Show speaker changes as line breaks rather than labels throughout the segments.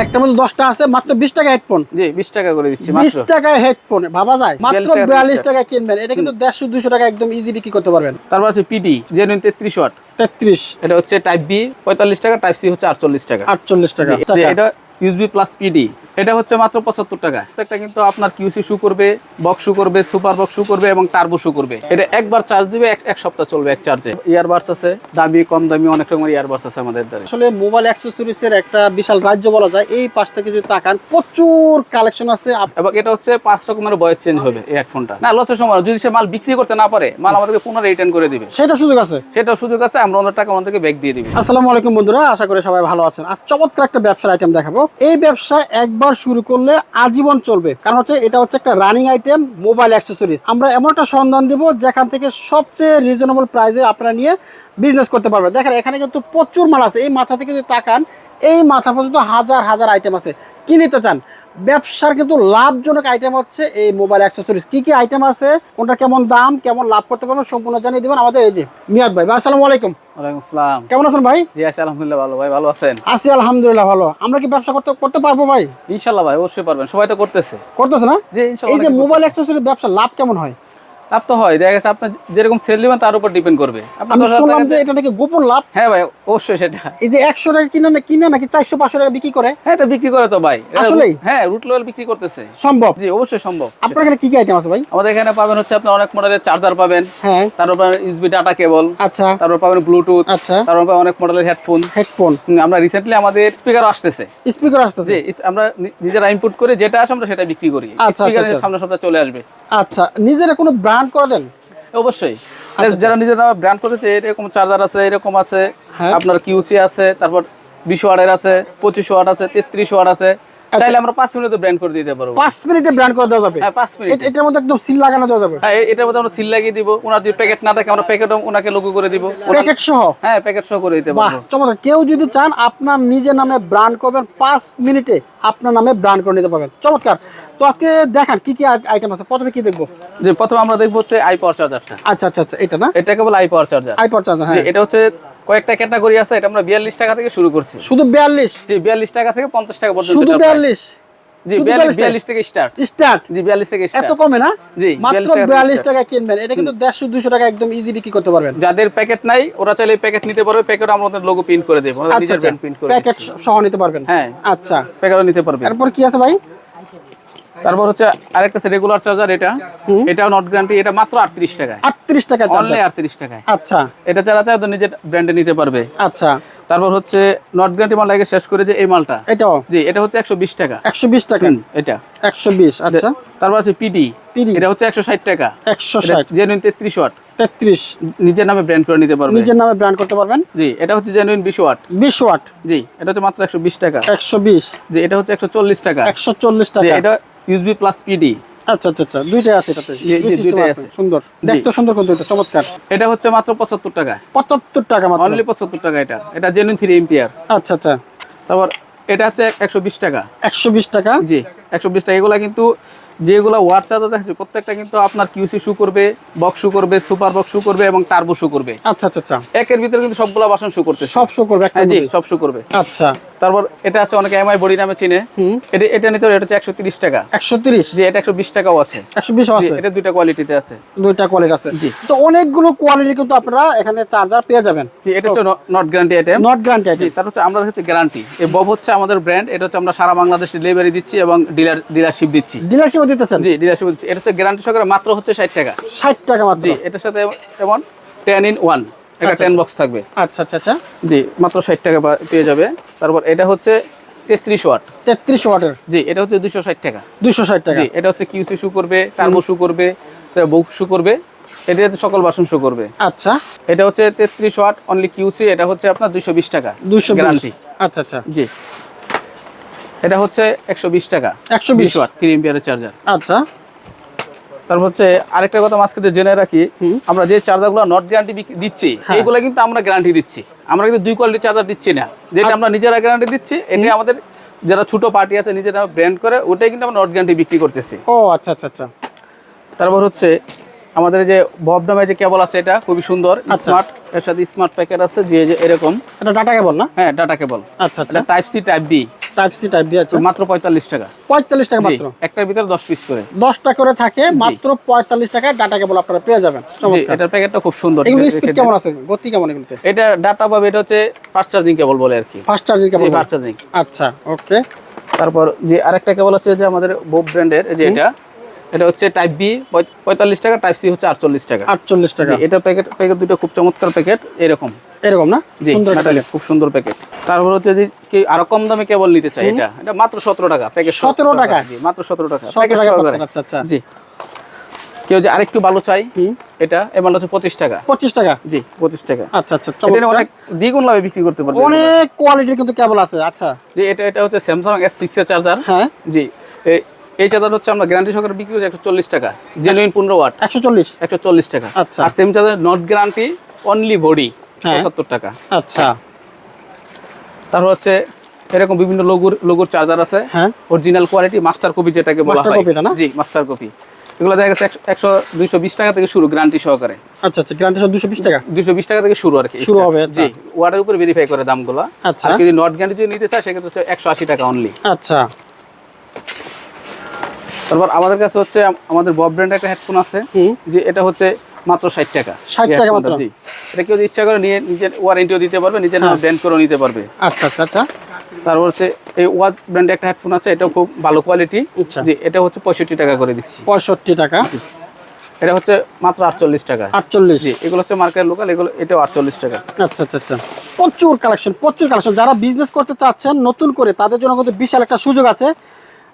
একটা মধ্যে দশটা আছে মাত্র বিশ টাকা হেডফোন
জি বিশ টাকা করে দিচ্ছি
বিশ টাকা হেডফোন ভাবা যায়। মাত্র
42 টাকা,
বিয়াল্লিশ টাকা। কিনবেন। এটা কিন্তু দেড়শো দুশো টাকা একদম ইজি বিক্রি করতে পারবেন।
তারপর আছে পিডি জেনুইন তেত্রিশ ওয়াট
তেত্রিশ।
এটা হচ্ছে টাইপ বি পঁয়তাল্লিশ টাকা টাইপ সি হচ্ছে আটচল্লিশ টাকা।
আটচল্লিশ টাকা।
এটা ইউজবি প্লাস পিডি এটা হচ্ছে মাত্র পঁচাত্তর টাকা। একটা কিন্তু আপনার কিউসি শু করবে বক্স শু করবে সুপার বক্স শু করবে এবং টার্বো শু করবে। এটা একবার চার্জ দিবে এক সপ্তাহ চলবে এক চার্জে ইয়ারবাডস আছে দামি কম দামি অনেক রকমের ইয়ারবাডস আছে আমাদের দ্বারা
আসলে মোবাইল অ্যাক্সেসরিজ এর একটা বিশাল রাজ্য বলা যায় এই পাশ থেকে যদি তাকান প্রচুর কালেকশন আছে।
এবং এটা হচ্ছে পাঁচ রকমের বয়স চেঞ্জ হবে এই হেডফোনটা না লসের সময় যদি সে মাল বিক্রি করতে না পারে মাল আমাদেরকে পুনরায় রিটার্ন করে দিবে।
সেটা সুযোগ আছে।
সেটা সুযোগ আছে আমরা ওনার টাকা ওনাদেরকে ব্যাক দিয়ে দিবি।
আসসালামু আলাইকুম বন্ধুরা আশা করি সবাই ভালো আছেন। আজ চমৎকার একটা ব্যবসার আইটেম দেখাবো। এই ব্যবসা একবার শুরু করলে আজীবন চলবে। কারণ হচ্ছে এটা হচ্ছে একটা রানিং আইটেম মোবাইল অ্যাক্সেসরিজ আমরা এমন একটা সন্ধান দিব যেখান থেকে সবচেয়ে রিজনেবল প্রাইসে আপনারা নিয়ে বিজনেস করতে পারবেন। দেখেন, এখানে কিন্তু প্রচুর মাল আছে। এই মাথা থেকে যদি তাকান, এই মাথা পর্যন্ত হাজার হাজার আইটেম আছে। কি নিতে চান? ব্যবসার কিন্তু লাভজনক আইটেম হচ্ছে এই মোবাইল অ্যাক্সেসরিজ কি কি আইটেম আছে? কোনটা কেমন দাম? কেমন লাভ করতে পারবেন? সম্পূর্ণ জানিয়ে দিবেন আমাদের এই যে মিয়াদ ভাই। আসসালামু আলাইকুম।
ওয়ালাইকুম আসসালাম
কেমন আছেন ভাই?
জি আছি আলহামদুলিল্লাহ ভালো। ভাই ভালো আছেন?
আছি আলহামদুলিল্লাহ ভালো। আমরা কি ব্যবসা করতে করতে পারব ভাই?
ইনশাল্লাহ ভাই অবশ্যই পারবেন। সবাই তো করতেছে।
করতেছে না?
জি
এই যে মোবাইল অ্যাক্সেসরি ব্যবসা লাভ কেমন হয়?
লাভ তো হয় দেখা গেছে আপনি যেরকম সেল দিবেন তার উপর ডিপেন্ড করবে।
আমি শুনলাম যে এটা নাকি গোপন লাভ?
হ্যাঁ ভাই অবশ্যই সেটা।
এই যে একশো টাকা কিনে না কিনে নাকি চারশো পাঁচশো টাকা বিক্রি করে?
হ্যাঁ এটা বিক্রি করে তো ভাই। এটা
আসলেই?
হ্যাঁ রুট লেভেল বিক্রি করতেছে।
সম্ভব?
জি অবশ্যই সম্ভব।
আপনার এখানে কি কি আইটেম আছে ভাই?
আমাদের এখানে পাবেন হচ্ছে আপনার অনেক মডেলের চার্জার পাবেন।
হ্যাঁ।
তারপর পাবেন ইউএসবি ডাটা কেবল
আচ্ছা।
তারপর পাবেন ব্লুটুথ
আচ্ছা।
তারপর পাবেন অনেক মডেলের হেডফোন
হেডফোন
আমরা রিসেন্টলি আমাদের স্পিকার আসতেছে।
স্পিকার আসতেছে?
আমরা নিজেরা ইনপুট করে যেটা আসে আমরা সেটা বিক্রি করি। স্পিকার। সামনে সপ্তাহে চলে আসবে।
আচ্ছা নিজেরা কোনো ব্র্যান্ড করে দেন?
অবশ্যই। যারা নিজের নামে ব্র্যান্ড করেছে এরকম চার্জার আছে এরকম আছে।
হ্যাঁ।
আপনার কিউসি আছে তারপর বিশ ওয়াটের আছে পঁচিশ ওয়ার্ড আছে তেত্রিশ ওয়ার্ড আছে। চাইলে আমরা মিনিটে ব্র্যান্ড করে দিতে পারব।
মিনিটে ব্র্যান্ড করে দেওয়া যাবে।
হ্যাঁ মিনিট।
এটার মধ্যে একদম সিল লাগানো দেওয়া যাবে।
হ্যাঁ এটার মধ্যে আমরা সিল লাগিয়ে দিব। ওনার যদি প্যাকেট না থাকে আমরা প্যাকেটও ওনাকে লোগো করে দিব।
প্যাকেট সহ?
হ্যাঁ প্যাকেট সহ করে দিতে পারব।
চমৎকার। কেউ যদি চান আপনার নিজের নামে ব্র্যান্ড করবেন পাঁচ মিনিটে আপনার নামে ব্র্যান্ড করে নিতে পারবেন। চমৎকার। তো আজকে দেখান কি কি আইটেম আছে? প্রথমে কি দেখব?
যে প্রথমে আমরা দেখব হচ্ছে আই পাওয়ার চার্জারটা
আচ্ছা আচ্ছা আচ্ছা এটা না?
এটা cable I power charger
iPod charger হ্যাঁ।
এটা হচ্ছে কয়েকটা ক্যাটাগরি আছে এটা আমরা বিয়াল্লিশ টাকা থেকে শুরু করছি।
শুধু বিয়াল্লিশ?
জি বিয়াল্লিশ টাকা থেকে পঞ্চাশ টাকা পর্যন্ত
শুধু বিয়াল্লিশ?
জি বিয়াল্লিশ থেকে স্টার্ট
স্টার্ট
জি বিয়াল্লিশ থেকে
এত কমে না?
জি,
মাত্র বিয়াল্লিশ টাকা কিনবেন। এটা কিন্তু দেড়শো দুশো টাকা একদম ইজি বিক্রি করতে পারবেন।
যাদের প্যাকেট নাই ওরা চাইলে প্যাকেট নিতে পারবে। প্যাকেট আমরা ওদের লোগো প্রিন্ট করে দেবো।
আচ্ছা
নিজের
আচ্ছা।
প্রিন্ট করে
প্যাকেট সহ নিতে পারবেন।
হ্যাঁ।
আচ্ছা।
প্যাকেটও নিতে পারবে।
এরপর কি আছে ভাই?
তারপর হচ্ছে আরেকটা আছে রেগুলার চার্জার এটা। এটাও নট গ্যারান্টি এটা মাত্র আটত্রিশ টাকায়।
আটত্রিশ টাকা
অনলি
চার্জার
আটত্রিশ টাকায়।
আচ্ছা।
এটা যারা চায় তো নিজের ব্র্যান্ডে নিতে পারবে।
আচ্ছা।
তারপর হচ্ছে নট গ্যারান্টি মাল আগে শেষ করে যে এই মালটা।
এটাও?
জি এটা হচ্ছে একশো বিশ টাকা।
একশো বিশ টাকা?
এটা।
একশো বিশ আচ্ছা।
তারপর আছে পিডি
PD
এটা হচ্ছে একশো ষাট টাকা।
একশো ষাট।
জেনুইন তেত্রিশ ওয়াট
তেত্রিশ।
নিজের নামে ব্র্যান্ড করে নিতে পারবে।
নিজের নামে ব্র্যান্ড করতে পারবেন?
জি এটা হচ্ছে জেনুইন বিশ ওয়াট
বিশ ওয়াট
জি এটা হচ্ছে মাত্র একশো বিশ টাকা।
একশো বিশ।
জি এটা হচ্ছে একশো চল্লিশ টাকা।
একশো চল্লিশ
জি
টাকা
এটা ইউএসবি প্লাস পিডি
আচ্ছা আচ্ছা আচ্ছা দুইটাই আছে এটাতে।
দুইটাই
আছে। সুন্দর। দেখতে সুন্দর কিন্তু এটা চমৎকার।
এটা হচ্ছে মাত্র পঁচাত্তর টাকা।
পঁচাত্তর টাকা মাত্র।
অনলি পঁচাত্তর টাকা এটা। এটা জেনুইন থ্রি এম্পিয়ার
আচ্ছা আচ্ছা।
তারপর এটা হচ্ছে একশো বিশ টাকা।
একশো বিশ টাকা?
জি একশো বিশ টাকা। এগুলা কিন্তু যেগুলো ওয়াট চার্জার দেখাচ্ছে প্রত্যেকটা কিন্তু আপনার কিউসি শু করবে বক্স শু করবে সুপার বক্স শু করবে এবং টার্বো শু করবে।
আচ্ছা আচ্ছা আচ্ছা।
একের ভিতরে কিন্তু সবগুলা বাসন শু করতে
সব শু করবে
হ্যাঁ জি সব শু করবে।
আচ্ছা।
তারপর এটা আছে অনেকে এমআই বডি নামে চিনে। এটা এটা নিতে এটা হচ্ছে একশো তিরিশ টাকা।
একশো তিরিশ?
জি এটা একশো বিশ টাকাও আছে।
একশো বিশ আছে?
এটা দুইটা কোয়ালিটিতে আছে।
দুইটা কোয়ালিটি আছে।
জি।
তো অনেকগুলো কোয়ালিটি কিন্তু আপনারা এখানে চার্জার পেয়ে যাবেন।
জি এটা হচ্ছে not guarantee item
not guarantee
জি তার হচ্ছে আমরা হচ্ছে গ্যারান্টি এই বব হচ্ছে আমাদের ব্র্যান্ড এটা হচ্ছে আমরা সারা বাংলাদেশে ডেলিভারি দিচ্ছি এবং ডিলার ডিলারশিপ দিচ্ছি।
ডিলারশিপ দিতেছেন?
জি ডিলারশিপ দিচ্ছি। এটা হচ্ছে গ্যারান্টি সহকারে মাত্র হচ্ছে ষাট টাকা।
ষাট টাকা মাত্র।
জি এটার সাথে যেমন টেন ইন ওয়ান এটা
আচ্ছা,
টেন বক্স থাকবে।
আচ্ছা আচ্ছা আচ্ছা।
জি মাত্র ষাট টাকা পেয়ে যাবে। তারপর এটা হচ্ছে তেত্রিশ ওয়াট।
তেত্রিশ ওয়াটের।
জি এটা হচ্ছে দুশো ষাট টাকা।
দুইশো ষাট টাকা।
জি এটা হচ্ছে কিউসি শু করবে টার্বো শু করবে বুক শু করবে। এটা সকল বাসন শু করবে।
আচ্ছা।
এটা হচ্ছে তেত্রিশ ওয়াট অনলি কিউসি এটা হচ্ছে আপনার দুইশো বিশ টাকা।
দুইশো
গ্যারান্টি
আচ্ছা আচ্ছা।
জি। এটা হচ্ছে একশো বিশ টাকা।
একশো বিশ।
বিশ ওয়াট থ্রি এম্পিয়ারের চার্জার
আচ্ছা।
তারপর হচ্ছে আরেকটা কথা মাঝখানে জেনে রাখি আমরা যে চার্জারগুলো নট গ্যারান্টি দিচ্ছি
হ্যাঁ।
এইগুলো কিন্তু আমরা গ্যারান্টি দিচ্ছি। আমরা কিন্তু দুই কোয়ালিটির চার্জার দিচ্ছি না। যেটা আমরা নিজেরা গ্যারান্টি দিচ্ছি এটা আমাদের যারা ছোট পার্টি আছে নিজেরা ব্র্যান্ড করে ওটাই কিন্তু আমরা নট গ্যারান্টি বিক্রি করতেছি।
ও আচ্ছা আচ্ছা আচ্ছা।
তারপর হচ্ছে আমাদের যে বব নামে যে কেবল আছে এটা খুবই সুন্দর
আচ্ছা।
স্মার্ট এর সাথে স্মার্ট প্যাকেট আছে যে এরকম।
এটা ডাটা কেবল না?
হ্যাঁ ডাটা কেবল
আচ্ছা আচ্ছা।
এটা type C type B
type C type B আছে।
মাত্র পঁয়তাল্লিশ টাকা।
পঁয়তাল্লিশ টাকা মাত্র।
একটার ভিতরে দশ পিস করে।
দশটা করে থাকে মাত্র পঁয়তাল্লিশ টাকা। ডাটা কেবল আপনারা পেয়ে যাবেন। চমৎকার।
এটার প্যাকেটটা খুব সুন্দর।
এগুলো স্পিড কেমন আছে? গতি কেমন এগুলোতে?
এটা ডাটা পাবে এটা হচ্ছে ফাস্ট চার্জিং কেবল বলে আর কি।
Fast charging cable
fast charging
আচ্ছা ওকে
তারপর যে আরেকটা কেবল আছে যে আমাদের বোব ব্র্যান্ডের যে এটা এটা হচ্ছে টাইপ বি পঁয়তাল্লিশ টাকা টাইপ সি হচ্ছে আটচল্লিশ টাকা।
আটচল্লিশ টাকা।
এটা প্যাকেট প্যাকেট দুটো খুব চমৎকার প্যাকেট এরকম।
এরকম না?
জি খুব সুন্দর প্যাকেট তারপর হচ্ছে যে কি আরও কম দামে কেবল নিতে চাই এটা? এটা মাত্র সতেরো টাকা প্যাকেট
17 টাকা?
জি মাত্র সতেরো টাকা। প্যাকেট
আচ্ছা আচ্ছা।
জি। কেউ যে আরেকটু ভালো চাই এটা এবার হচ্ছে পঁচিশ টাকা।
পঁচিশ টাকা?
জি পঁচিশ টাকা।
আচ্ছা আচ্ছা
এটা অনেক দ্বিগুণ লাভে বিক্রি করতে পারবে
অনেক কোয়ালিটির কিন্তু কেবল আছে আচ্ছা।
যে এটা এটা হচ্ছে স্যামসাং এস সিক্স এর চার্জার
হ্যাঁ।
জি এই- চার্জার হচ্ছে আমরা গ্যারান্টি সহকারে বিক্রি করছি একশো চল্লিশ টাকা জেনুইন পনেরো ওয়াট।
একশো চল্লিশ?
একশো চল্লিশ টাকা।
আচ্ছা।
আর same charger not guarantee only body. পঁচাত্তর টাকা।
আচ্ছা।
তারপর হচ্ছে এরকম বিভিন্ন লোগোর লোগোর চার্জার আছে।
হ্যাঁ।
অরিজিনাল কোয়ালিটি মাস্টার কপি যেটাকে বলা হয়? জি মাস্টার কপি এগুলো দেখা গেছে একশো- দুইশো বিশ টাকা থেকে শুরু গ্যারান্টি সহকারে।
আচ্ছা আচ্ছা গ্রান্টি সব দুশো বিশ টাকা?
দুইশো বিশ টাকা থেকে শুরু আর কি।
শুরু হবে, আচ্ছা।
জি ওয়ার্ডের উপর ভেরিফাই করে দামগুলো।
আচ্ছা।
আর যদি নট গ্যারান্টি যদি নিতে চায় সেক্ষেত্রে হচ্ছে একশো আশি টাকা অনলি
আচ্ছা।
তারপর আমাদের কাছে হচ্ছে আমাদের বব ব্র্যান্ডের একটা হেডফোন আছে। যে এটা হচ্ছে মাত্র ষাট টাকা।
60 টাকা মাত্র?
জি। এটা কেউ ইচ্ছা করে নিয়ে নিজের ওয়ারেন্টিও দিতে পারবে নিজের নামে ব্র্যান্ড করেও নিতে পারবে।
আচ্ছা আচ্ছা আচ্ছা।
তারপর হচ্ছে এই ওয়াজ ব্র্যান্ডের একটা হেডফোন আছে এটাও খুব ভালো কোয়ালিটি
আচ্ছা।
জি এটা হচ্ছে পঁয়ষট্টি টাকা করে দিচ্ছি।
পঁয়ষট্টি টাকা।
এটা হচ্ছে মাত্র আটচল্লিশ টাকা।
আটচল্লিশ।
জি এগুলো হচ্ছে মার্কেট লোকাল এগুলো এটাও আটচল্লিশ টাকা।
আচ্ছা আচ্ছা আচ্ছা। প্রচুর কালেকশন প্রচুর কালেকশন যারা বিজনেস করতে চাচ্ছেন নতুন করে তাদের জন্য কিন্তু বিশাল একটা সুযোগ আছে।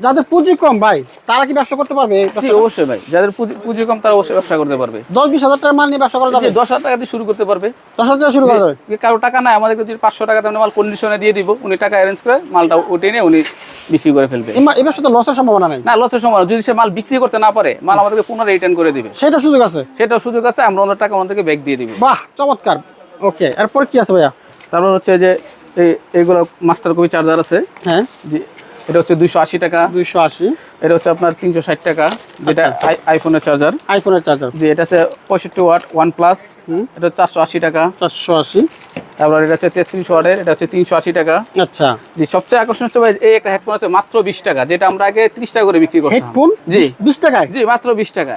যাদের পুঁজি কম ভাই তারা কি ব্যবসা করতে পারবে?
অবশ্যই ভাই। যাদের পুঁজি- কম তারা অবশ্যই ব্যবসা করতে পারবে।
দশ বিশ হাজার টাকার মাল নিয়ে ব্যবসা করা যাবে?
দশ হাজার টাকা দিয়ে শুরু করতে পারবে।
দশ হাজার টাকা শুরু করা যাবে?
কারও টাকা নাই আমাদেরকে যদি পাঁচশো টাকা তেমন মাল কন্ডিশনে দিয়ে দিব উনি টাকা অ্যারেঞ্জ করে মালটা উঠে নিয়ে উনি বিক্রি করে ফেলবে।
এই ব্যবসাতে লসের সম্ভাবনা নেই।
না লসের সময় যদি সে মাল বিক্রি করতে না পারে মাল আমাদেরকে পুনরায় রিটার্ন করে দিবে।
সেটা সুযোগ আছে।
সেটা সুযোগ আছে আমরা ওনার টাকা ওনাদেরকে ব্যাক দিয়ে দিবে।
বাহ চমৎকার। ওকে এরপর কি আছে ভাইয়া?
তারপর হচ্ছে যে এই এইগুলো মাস্টার কপি চার্জার আছে।
হ্যাঁ।
এটা হচ্ছে দুইশো আশি টাকা।
দুইশো আশি।
এটা হচ্ছে আপনার তিনশো ষাট টাকা। যেটা
আচ্ছা।
আইফোনের চার্জার
আইফোনের চার্জার
জি এটা হচ্ছে পঁয়ষট্টি ওয়াট ওয়ান প্লাস এটা হচ্ছে চারশো আশি টাকা।
চারশো আশি।
তারপর এটা হচ্ছে তেত্রিশ ওয়াটের এটা হচ্ছে তিনশো আশি টাকা।
আচ্ছা।
জি সবচেয়ে আকর্ষণ হচ্ছে ভাই, এই একটা হেডফোন আছে মাত্র বিশ টাকা যেটা আমরা আগে ত্রিশ টাকা করে বিক্রি করতাম।
হেডফোন
জি।
বিশ টাকায়?
জি মাত্র বিশ টাকা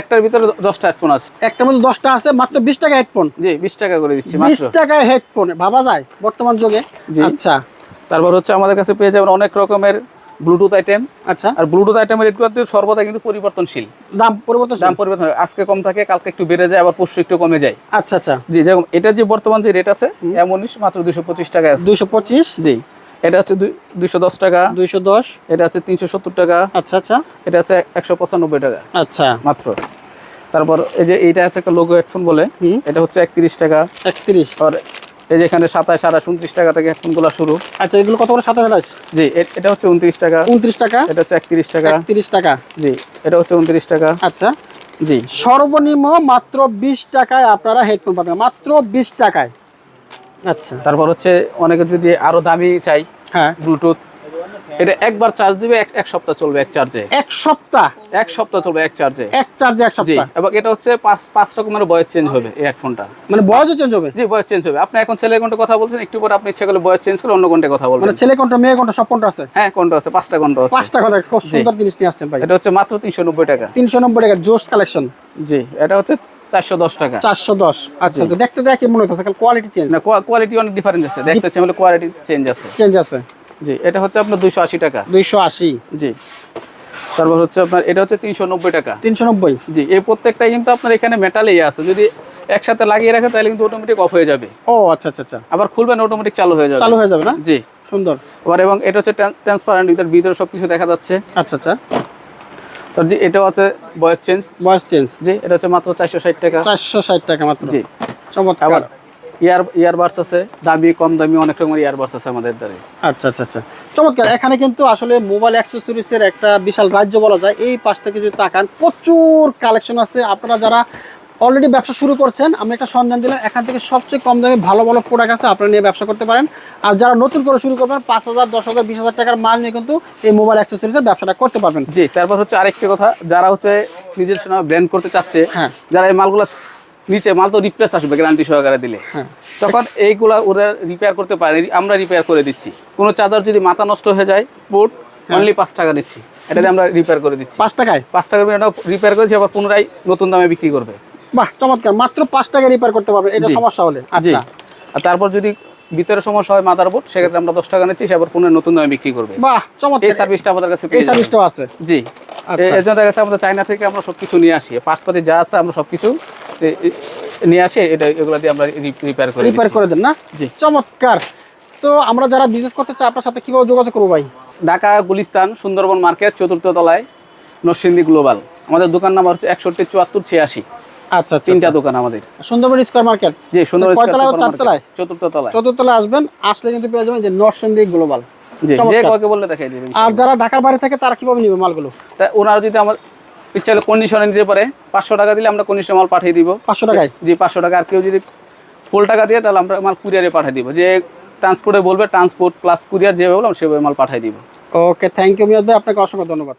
একটার ভিতরে দশটা হেডফোন আছে।
একটার মধ্যে দশটা আছে মাত্র বিশ টাকা হেডফোন
জি বিশ টাকা করে দিচ্ছি
বিশ টাকায় হেডফোন ভাবা যায় বর্তমান যুগে।
জি।
আচ্ছা।
তারপর হচ্ছে আমাদের কাছে পেয়ে যাবেন অনেক রকমের ব্লুটুথ আইটেম
আচ্ছা।
আর ব্লুটুথ আইটেমের রেটগুলো কিন্তু সর্বদা কিন্তু পরিবর্তনশীল।
দাম পরিবর্তন
দাম পরিবর্তন আজকে কম থাকে কালকে একটু বেড়ে যায় আবার পরশু একটু কমে যায়।
আচ্ছা আচ্ছা।
জি যেরকম এটা যে বর্তমান যে রেট আছে এমন মাত্র দুশো পঁচিশ টাকা আছে।
দুইশো পঁচিশ?
জি। এটা হচ্ছে দুইশো দশ টাকা।
দুইশো দশ?
এটা আছে তিনশো সত্তর টাকা।
আচ্ছা আচ্ছা।
এটা হচ্ছে একশো পঁচানব্বই টাকা।
আচ্ছা।
মাত্র। তারপর এই যে এইটা আছে একটা লোগো হেডফোন বলে এটা হচ্ছে একত্রিশ টাকা।
একত্রিশ।
আর এই যে এখানে সাতাশ আঠাশ উনত্রিশ টাকা থেকে হেডফোনগুলো শুরু।
আচ্ছা এগুলো কত করে সাতাশ আঠাশ?
জি এটা হচ্ছে উনত্রিশ টাকা।
উনত্রিশ টাকা?
এটা হচ্ছে একত্রিশ টাকা।
তিরিশ টাকা।
জি এটা হচ্ছে উনত্রিশ টাকা।
আচ্ছা।
জি।
সর্বনিম্ন মাত্র বিশ টাকায় আপনারা হেডফোন পাবেন। মাত্র বিশ টাকায়। আচ্ছা।
তারপর হচ্ছে অনেকে যদি আরও দামি চাই
হ্যাঁ।
ব্লুটুথ এটা একবার চার্জ দিবে এক সপ্তাহ চলবে এক চার্জে
এক সপ্তাহ?
এক সপ্তাহ চলবে এক চার্জে
এক চার্জে এক সপ্তাহ?
এবং এটা হচ্ছে পাঁচ পাঁচ রকমের বয়স চেঞ্জ হবে এই হেডফোনটা
মানে বয়সও চেঞ্জ হবে?
জি বয়স চেঞ্জ হবে। আপনি এখন ছেলের কোনটা কথা বলছেন একটু পরে আপনি ইচ্ছা করলে বয়স চেঞ্জ করে অন্য কোনটা কথা বলবেন।
মানে ছেলে কোনটা মেয়ে কোনটা সব কোনটা আছে?
হ্যাঁ কোনটা আছে পাঁচটা কোনটা আছে।
পাঁচটা কথা খুব সুন্দর জিনিস নিয়ে আসছেন ভাই।
এটা হচ্ছে মাত্র তিনশো নব্বই টাকা।
তিনশো নব্বই টাকা জোস কালেকশন
জি এটা হচ্ছে চারশো দশ টাকা।
চারশো দশ আচ্ছা আচ্ছা দেখতে তো একই মনে হচ্ছে কোয়ালিটি চেঞ্জ
না কোয়ালিটি অনেক ডিফারেন্স আছে। দেখতে হলে কোয়ালিটি চেঞ্জ আছে।
চেঞ্জ আছে।
জি এটা হচ্ছে আপনার দুইশো আশি টাকা।
দুইশো আশি।
জি। তারপর হচ্ছে আপনার এটা হচ্ছে তিনশো নব্বই টাকা।
তিনশো নব্বই।
জি এই প্রত্যেকটাই কিন্তু আপনার এখানে মেটালেই আছে। যদি একসাথে লাগিয়ে রাখেন তাহলে কিন্তু অটোমেটিক অফ হয়ে যাবে।
ও আচ্ছা আচ্ছা আচ্ছা।
আবার খুলবেন অটোমেটিক চালু হয়ে যাবে।
চালু হয়ে যাবে না?
জি।
সুন্দর।
আবার এবং এটা হচ্ছে ট্রান্সপারেন্ট ভিতরে ভিতরে সব কিছু দেখা যাচ্ছে।
আচ্ছা আচ্ছা।
তো জি এটাও আছে বয়স চেঞ্জ
বয়স চেঞ্জ
জি এটা হচ্ছে মাত্র চারশো ষাট টাকা।
চারশো ষাট টাকা মাত্র।
জি।
চমৎকার।
আবার ইয়ার ইয়ারবাডস আছে দামি কম দামি অনেক রকমের ইয়ারবাডস আছে আমাদের দ্বারে
আচ্ছা আচ্ছা আচ্ছা। চমৎকার এখানে কিন্তু আসলে মোবাইল অ্যাক্সেসরিজের একটা বিশাল রাজ্য বলা যায়। এই পাশ থেকে যদি তাকান প্রচুর কালেকশন আছে। আপনারা যারা অলরেডি ব্যবসা শুরু করছেন আমি একটা সন্ধান দিলাম এখান থেকে সবচেয়ে কম দামে ভালো ভালো প্রোডাক্ট আছে আপনারা নিয়ে ব্যবসা করতে পারেন। আর যারা নতুন করে শুরু করবেন পাঁচ হাজার দশ হাজার বিশ হাজার টাকার মাল নিয়ে কিন্তু এই মোবাইল অ্যাক্সেসরিজের ব্যবসাটা করতে পারবেন।
জি তারপর হচ্ছে আরেকটি কথা যারা হচ্ছে নিজের সময় ব্র্যান্ড করতে চাচ্ছে
হ্যাঁ।
যারা এই মালগুলো নিচে মাল তো রিপ্লেস আসবে গ্যারান্টি সহকারে দিলে।
হ্যাঁ।
তখন এইগুলা ওরা রিপেয়ার করতে পারে আমরা রিপেয়ার করে দিচ্ছি। কোনো চাদর যদি মাথা নষ্ট হয়ে যায় বুট অনলি পাঁচ টাকা দিচ্ছি এটাতে আমরা রিপেয়ার করে দিচ্ছি।
পাঁচ টাকায়?
পাঁচ টাকা রিপেয়ার করেছি আবার পুনরায় নতুন দামে বিক্রি করবে।
বাহ চমৎকার। মাত্র পাঁচ টাকায় রিপেয়ার করতে পারবেন এটা সমস্যা হলে। আচ্ছা।
আর তারপর যদি ভিতরে সমস্যা হয় মাদার বোর্ড সেক্ষেত্রে আমরা দশ টাকা নিচ্ছি সে আবার পুনরায় নতুন দামে বিক্রি করবে।
বাহ চমৎকার।
এই সার্ভিসটা আমাদের কাছে
এই সার্ভিসটাও আছে।
জি।
আচ্ছা।
এর জন্য দেখা যাচ্ছে আমাদের চায়না থেকে আমরা সবকিছু নিয়ে আসি। পার্সপাতি যা আছে আমরা সবকিছু নিয়ে আসি এটা এগুলো দিয়ে আমরা রিপেয়ার করে
রিপেয়ার করে দেন না?
জি।
চমৎকার। তো আমরা যারা বিজনেস করতে চাই আপনার সাথে কীভাবে যোগাযোগ করব ভাই?
ঢাকা গুলিস্তান সুন্দরবন মার্কেট চতুর্থ তলায় নরসিংদী গ্লোবাল। আমাদের দোকান নাম্বার হচ্ছে একষট্টি চুয়াত্তর ছিয়াশি।
আচ্ছা আচ্ছা
তিনটা দোকান আমাদের।
Sundarban square market?
জি সুন্দর
কয়তলায় চারতলায়?
চতুর্থ তলায়।
চতুর্থতলায় আসবেন আসলে কিন্তু পেয়ে যাবেন যে নরসিংদী গ্লোবাল।
জি যে কাউকে বললে দেখাই দেবেন
আর যারা ঢাকার বাইরে থাকে তারা কীভাবে নিবে মালগুলো?
তা ওনারা যদি আমার ইচ্ছা হলে কন্ডিশনে নিতে পারে। পাঁচশো টাকা দিলে আমরা কন্ডিশনে মাল পাঠিয়ে দিব।
পাঁচশো টাকায়?
জি পাঁচশো টাকা। আর কেউ যদি ফুল টাকা দিয়ে তাহলে আমরা মাল কুরিয়ারে পাঠিয়ে দিব। যে ট্রান্সপোর্টে বলবে ট্রান্সপোর্ট প্লাস কুরিয়ার যেভাবে বললাম সেভাবে মাল পাঠিয়ে দিব।
ওকে থ্যাংক ইউ মিয়াদ ভাই। আপনাকে অসংখ্য ধন্যবাদ।